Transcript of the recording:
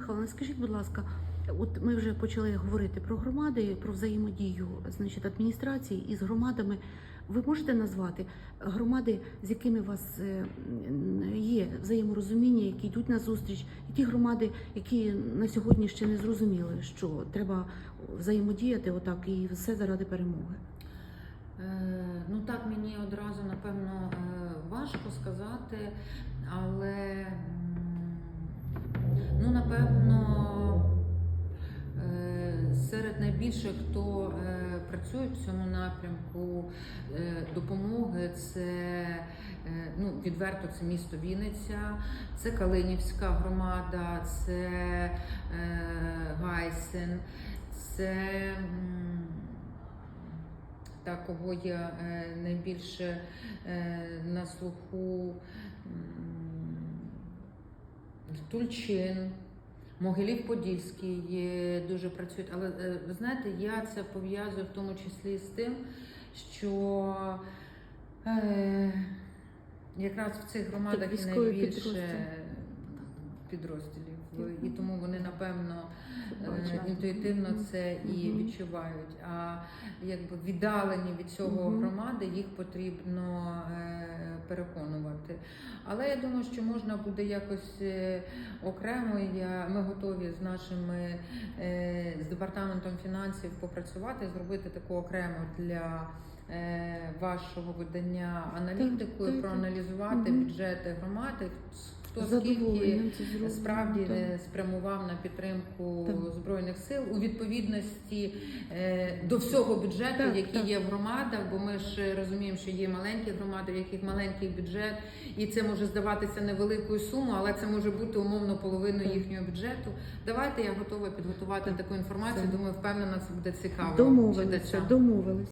Михайловна, скажіть, будь ласка, от ми вже почали говорити про громади, про взаємодію значить, адміністрації із громадами. Ви можете назвати громади, з якими у вас е, є взаєморозуміння, які йдуть на зустріч, ті громади, які на сьогодні ще не зрозуміли, що треба взаємодіяти отак і все заради перемоги. Е, Ну так мені одразу напевно е, важко сказати, але е, серед найбільших, хто е, працює в цьому напрямку е, допомоги, це е, ну відверто це місто Вінниця, це Калинівська громада, це Гайсен, це. та кого я найбільше на слуху Тульчин, Могилів Подільський е, дуже працюють. Але е, ви знаєте, я це пов'язую в тому числі з тим, що е, якраз в цих громадах і найбільше підрозділів. І тому вони напевно Е, інтуїтивно це і відчувають. А якби віддалені від цього громади, їх потрібно е, переконувати. Але я думаю, що можна буде якось е, окремо. Я, ми готові з нашими е, з департаментом фінансів попрацювати, зробити таку окремо для. е, Вашого видання аналітику і так, так. проаналізувати бюджети громади, хто скільки справді так. спрямував на підтримку Так. збройних сил у відповідності е, до всього бюджету, Так, який так. є в громадах. Бо ми ж розуміємо, що є маленькі громади, в яких маленький бюджет, і це може здаватися невеликою сумою, але це може бути умовно половиною їхнього бюджету. Давайте я готова підготувати Так. таку інформацію. Думаю, впевнена, це буде цікаво. Домовилися, домовилися.